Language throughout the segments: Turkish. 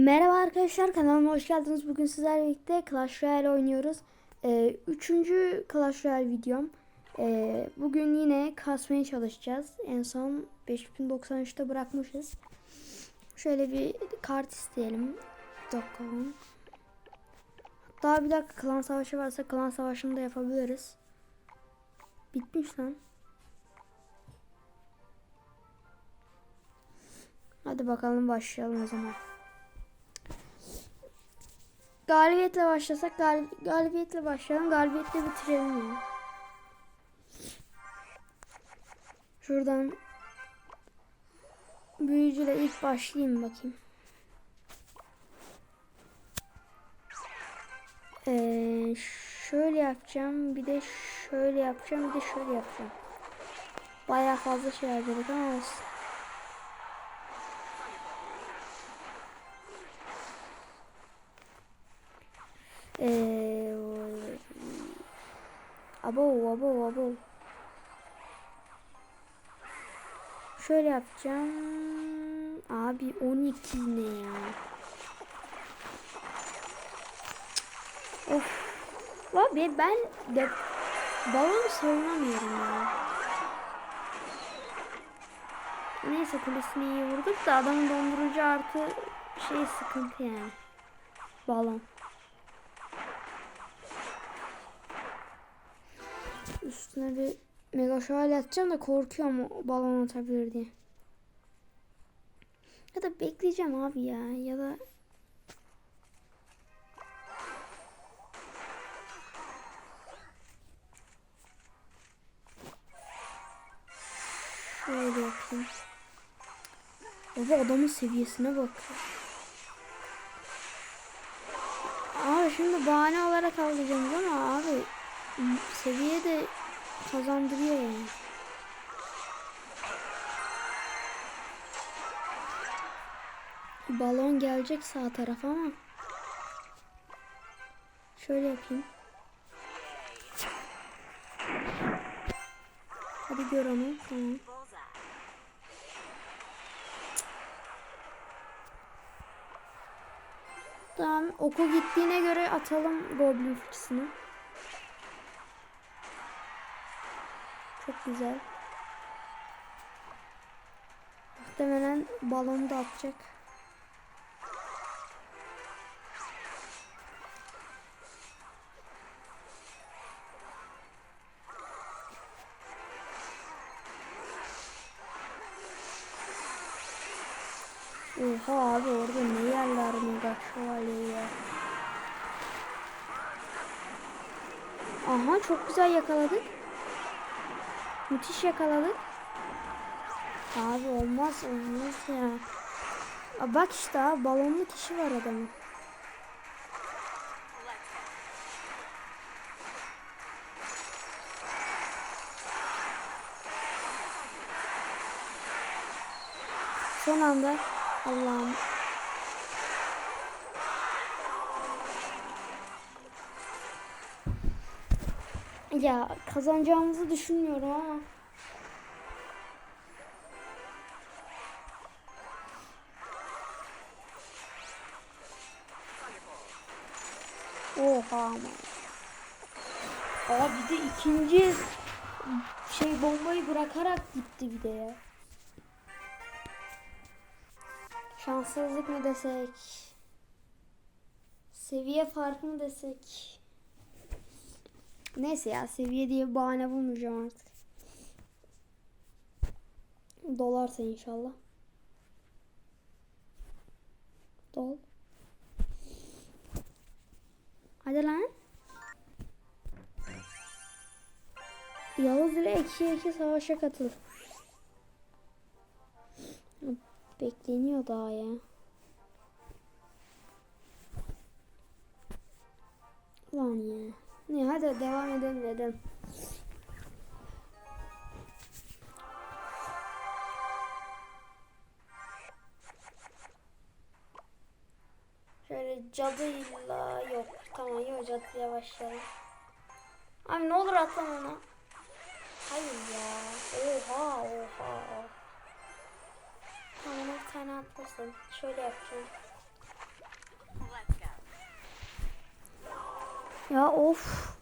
Merhaba arkadaşlar kanalıma hoş geldiniz. Bugün sizlerle birlikte Clash Royale oynuyoruz. Ee, üçüncü Clash Royale videom. Ee, bugün yine kasmaya çalışacağız. En son 5093'te bırakmışız. Şöyle bir kart isteyelim. Bakalım. Daha bir dakika klan savaşı varsa klan savaşını da yapabiliriz. Bitmiş lan. Hadi bakalım başlayalım o zaman. Galibiyetle başlasak gal galibiyetle başlayalım. Galibiyetle bitirelim ya. Şuradan büyücüyle ilk başlayayım bakayım. Ee, şöyle yapacağım. Bir de şöyle yapacağım. Bir de şöyle yapacağım. Bayağı fazla şey harcadık ama olsun. Ee, abo abo abo. Şöyle yapacağım. Abi 12 ne ya? Of. Abi ben de balonu savunamıyorum ya. Neyse kulesini iyi vurduk da adamın dondurucu artı şey sıkıntı yani. Balon. Üstüne bir mega şövalye atacağım da korkuyorum o balon atabilir diye. Ya da bekleyeceğim abi ya ya da Şöyle yapayım. Baba adamın seviyesine bak. Abi şimdi bahane olarak alacağım ama abi seviye de kazandırıyor. Balon gelecek sağ tarafa ama şöyle yapayım. Hadi gör onu. Tamam. Tamam. Oku gittiğine göre atalım Goblin fıçısını. Güzel. Muhtemelen balonu da atacak. Oha abi orada ne yerler mega şövalye ya. Aha çok güzel yakaladık. Müthiş yakaladık. Abi olmaz olmaz ya. Aa, bak işte abi balonlu kişi var adamın. Son anda Allah'ım. Ya kazanacağımızı düşünmüyorum ama. Oha ama. Aa bir de ikinci şey bombayı bırakarak gitti bir de ya. Şanssızlık mı desek? Seviye farkı mı desek? Neyse ya seviye diye bahane bulmayacağım artık. Dolarsa inşallah. Dol. Hadi lan. Yavuz ile 2'ye 2 savaşa katıl. Bekleniyor daha ya. Lan ya. Ne hadi devam edelim edelim. Şöyle cadıyla yok. Tamam yok cadıya başlayalım. Abi ne olur atlama ona. Hayır ya. Oha oha. Tamam bir tane atlasın. Şöyle yapacağım. Ya of.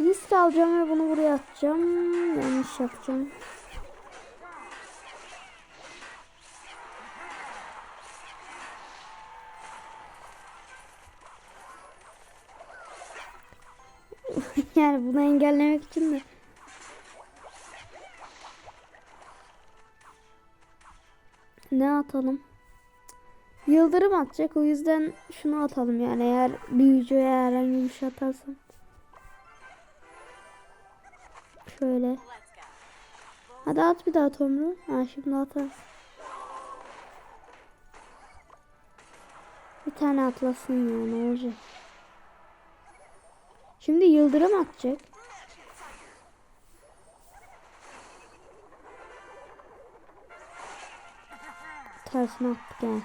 Risk alacağım ve bunu buraya atacağım. Yanlış yapacağım. yani bunu engellemek için de ne atalım? Yıldırım atacak o yüzden şunu atalım yani eğer büyücüye herhangi bir şey atarsam. Şöyle. Hadi at bir daha Tomru. Ha şimdi atar. Bir tane atlasın ya ne olacak? Şimdi yıldırım atacak. Tersine attık yani.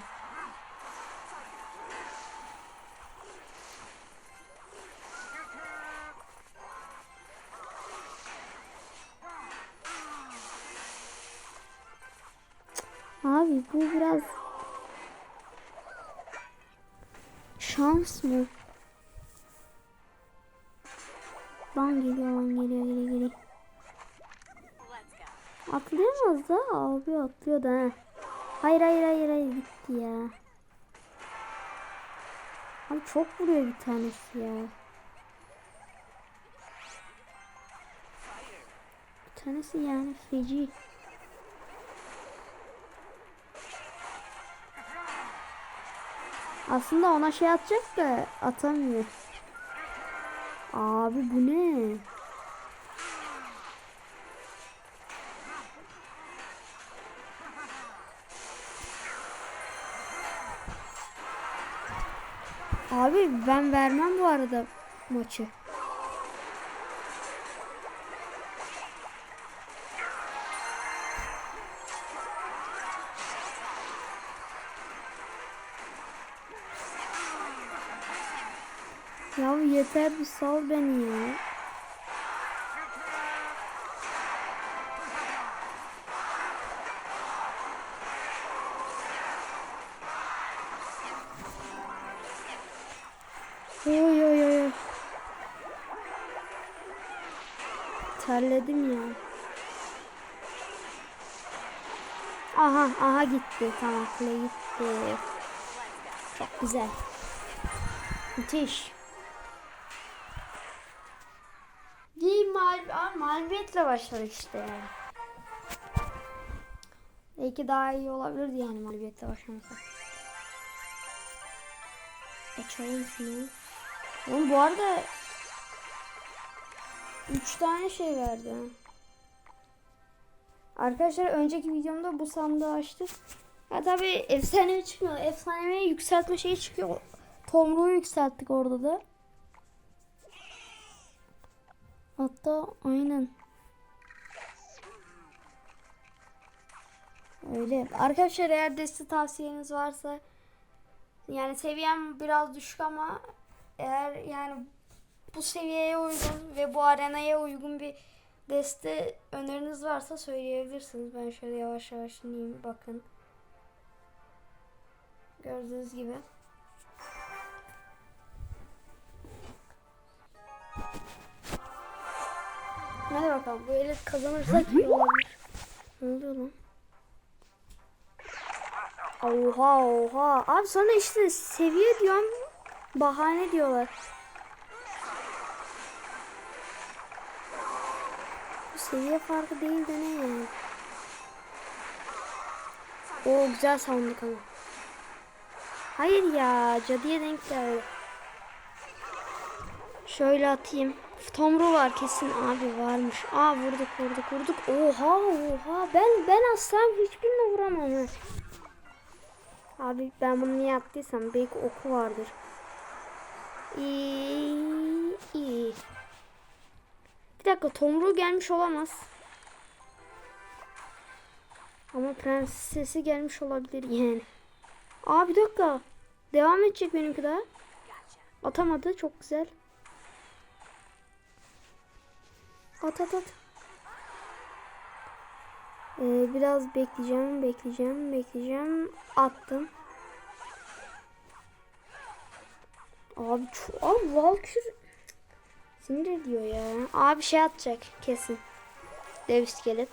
Abi bu biraz şans mı? Lan geliyor lan geliyor geliyor geliyor. Atlayamaz da abi atlıyor da ha. Hayır hayır hayır hayır gitti ya. Abi çok vuruyor bir tanesi ya. Bir tanesi yani feci. Aslında ona şey atacak da atamıyor. Abi bu ne? Abi ben vermem bu arada maçı. Ya yeter bir sal beni ya. Terledim ya. Aha aha gitti. Tamam kule gitti. Çok güzel. Müthiş. Bir mal mağlubiyetle başladık işte. Belki daha iyi olabilirdi yani mağlubiyetle başlaması. Açalım şunu. Oğlum bu arada 3 tane şey verdi. Arkadaşlar önceki videomda bu sandığı açtık. Ya tabi efsanevi çıkmıyor. Efsanevi yükseltme şeyi çıkıyor. Tomruğu yükselttik orada da. Hatta aynen. Öyle. Arkadaşlar eğer deste tavsiyeniz varsa yani seviyem biraz düşük ama eğer yani bu seviyeye uygun ve bu arenaya uygun bir deste öneriniz varsa söyleyebilirsiniz. Ben şöyle yavaş yavaş ineyim bakın. Gördüğünüz gibi. Hadi bakalım bu eli kazanırsak iyi olabilir. Ne oluyor lan? Oha oha. Abi sonra işte seviye diyorum. Bahane diyorlar. Seviye farkı değil de ne yani? O güzel savunduk ama. Hayır ya cadıya denk geldi. Şöyle atayım. Tomru var kesin abi varmış. Aa vurduk vurduk vurduk. Oha oha ben ben aslan hiçbirine vuramam. Abi ben bunu niye yaptıysam belki oku vardır. İyi, iyi. Bir dakika Tomru gelmiş olamaz. Ama prensesi gelmiş olabilir yani. Aa bir dakika. Devam edecek benimki daha. Atamadı çok güzel. At at at. Ee, biraz bekleyeceğim, bekleyeceğim, bekleyeceğim. Attım. Abi çok... Abi Valkür... Sinir ediyor ya. Abi şey atacak kesin. Dev iskelet.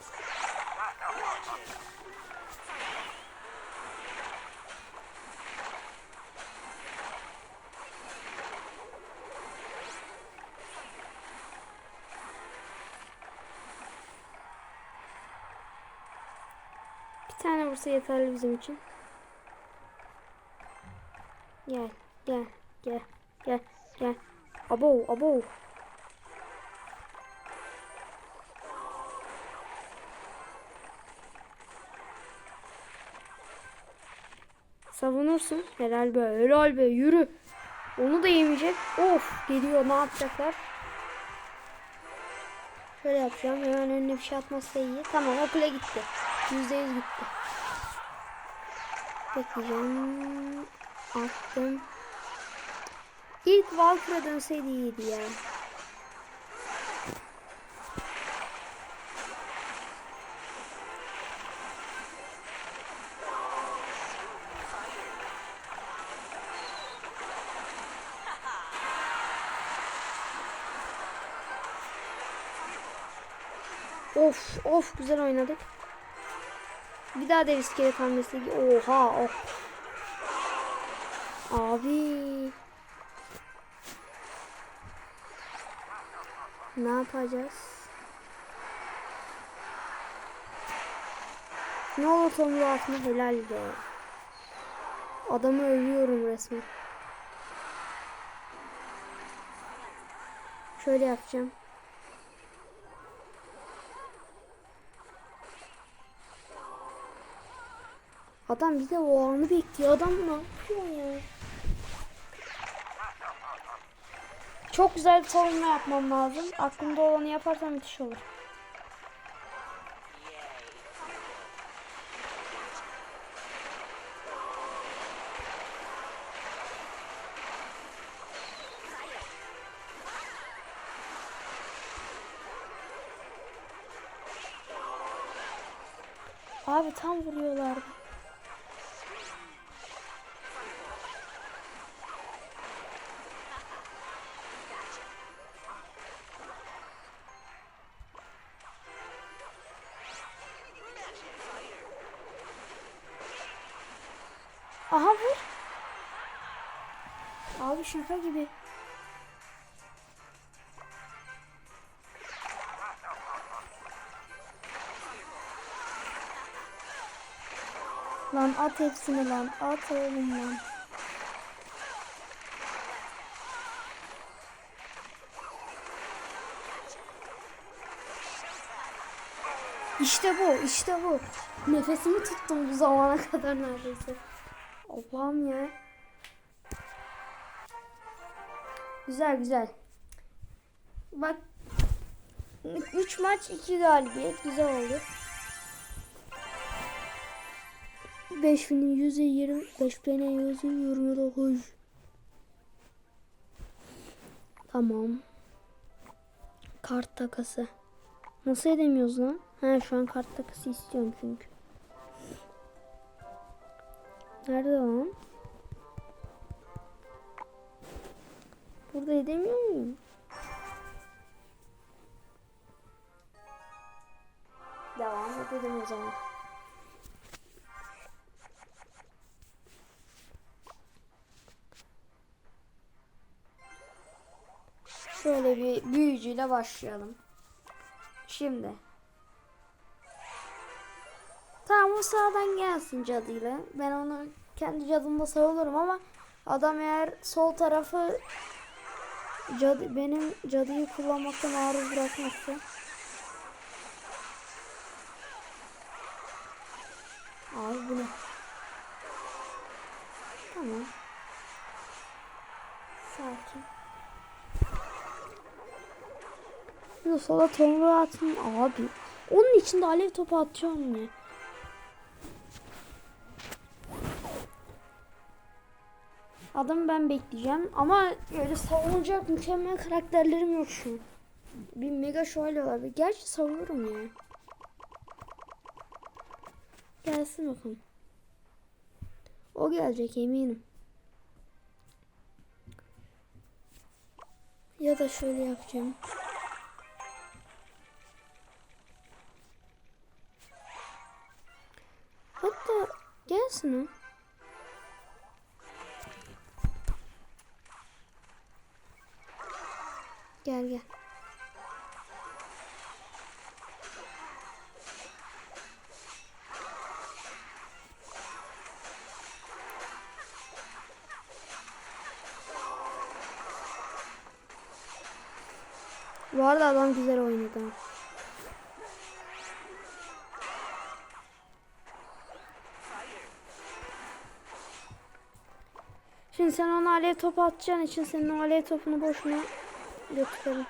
Bir tane vursa yeterli bizim için. Gel, gel, gel, gel, gel. Abo, abo. Savunursun. Helal be, helal be, yürü. Onu da yemeyecek. Of, geliyor. Ne yapacaklar? Şöyle yapacağım. Hemen önüne bir şey atmazsa iyi. Tamam, o kule gitti. Yüzde yüz gitti. Bekleyeceğim. Attım. İlk Valkyrie dönseydi iyiydi ya. Of of güzel oynadık. Bir daha dev iskelet hamlesi. Oha oh. Abi. Ne yapacağız? Ne olur tomru atma helal be. Adamı övüyorum resmen. Şöyle yapacağım. Adam bir de o anı bekliyor. Adam ne yapıyor ya? Çok güzel bir savunma yapmam lazım. Aklımda olanı yaparsam müthiş olur. Abi tam vuruyorlardı. Şaka gibi. Lan at hepsini lan. At oğlum lan. İşte bu, işte bu. Nefesimi tuttum bu zamana kadar neredeyse. Allah'ım ya. Güzel güzel. Bak 3 maç 2 galibiyet güzel oldu. 5000'in 100'e 20 5000'e 100'e 29 Tamam. Kart takası. Nasıl edemiyoruz lan? Ha şu an kart takası istiyorum çünkü. Nerede lan? Burada edemiyor muyum? Devam edelim o zaman. Şöyle bir büyücüyle başlayalım. Şimdi. Tamam o sağdan gelsin cadıyla. Ben onu kendi cadımda savunurum ama adam eğer sol tarafı cadı, benim cadıyı kullanmaktan maruz bırakmazsa Abi bu? Tamam. Sakin. De sola tomruğu atma abi. Onun içinde alev topu atıyorum ya. Adamı ben bekleyeceğim ama öyle savunacak mükemmel karakterlerim yok şu. Bir mega şöyle olabilir. Gerçi savunurum ya. Gelsin bakalım. O gelecek eminim. Ya da şöyle yapacağım. Hatta gelsin o. Gel gel. Bu arada adam güzel oynadı. Şimdi sen ona alev topu atacağın için senin o topunu boşuna götürelim.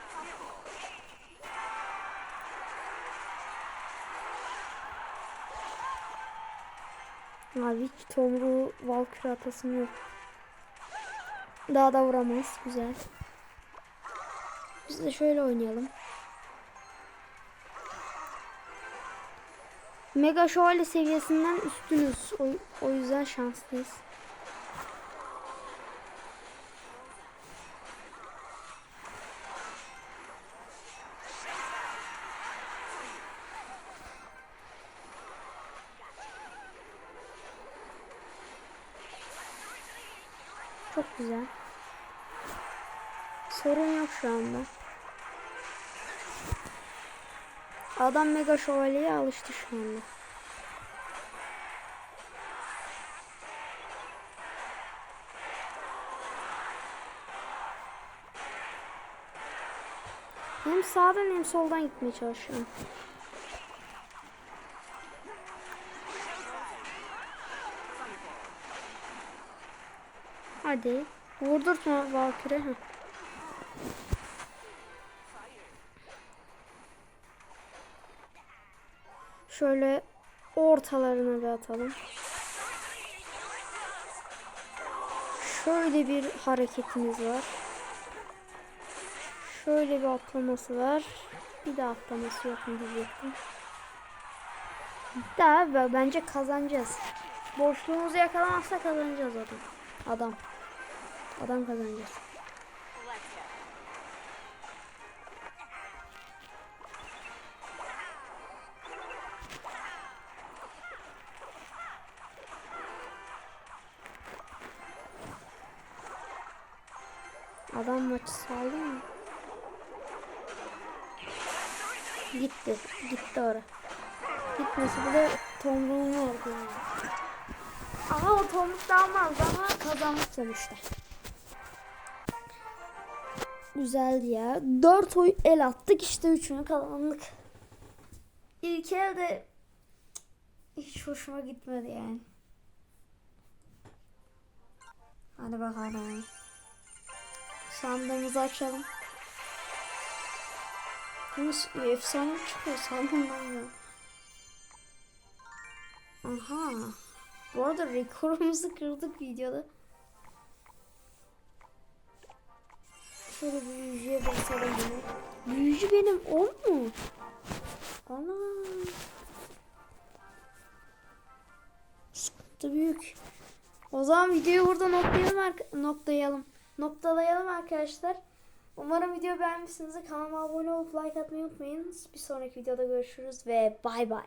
Abi hiç tomruğu Valkyrie atasım yok. Daha da vuramayız. Güzel. Biz de şöyle oynayalım. Mega Şövalye seviyesinden üstünüz. O, o yüzden şanslıyız. Güzel. Sorun yok şu anda. Adam mega şövalyeye alıştı şu anda. Hem sağdan hem soldan gitmeye çalışıyorum. Hadi. Vurdurtma Valkyrie. Heh. Şöyle ortalarına bir atalım. Şöyle bir hareketimiz var. Şöyle bir atlaması var. Bir daha atlaması yok mu diyecektim. Daha bence kazanacağız. Boşluğumuzu yakalamazsa kazanacağız adam. Adam. Adam kazanacağız. Adam maçı sağlıyor mu? Gitti. Gitti ora. Gitmesi bile tomruğunu yani. Ama o tomruk da almaz ama kazanmış sonuçta. Güzeldi ya. 4 oy el attık işte 3'ünü kazandık. İlk elde hiç hoşuma gitmedi yani. Hadi bakalım. Sandığımızı açalım. Yalnız efsane çıkıyor sandığımdan ya. Aha. Bu arada rekorumuzu kırdık videoda. Şöyle büyücüye basalım yine. Büyücü benim 10 mu? Ana. Sıkıntı büyük. O zaman videoyu burada noktalayalım, noktalayalım. Noktalayalım arkadaşlar. Umarım video beğenmişsinizdir. Kanalıma abone olup like atmayı unutmayın. Bir sonraki videoda görüşürüz ve bay bay.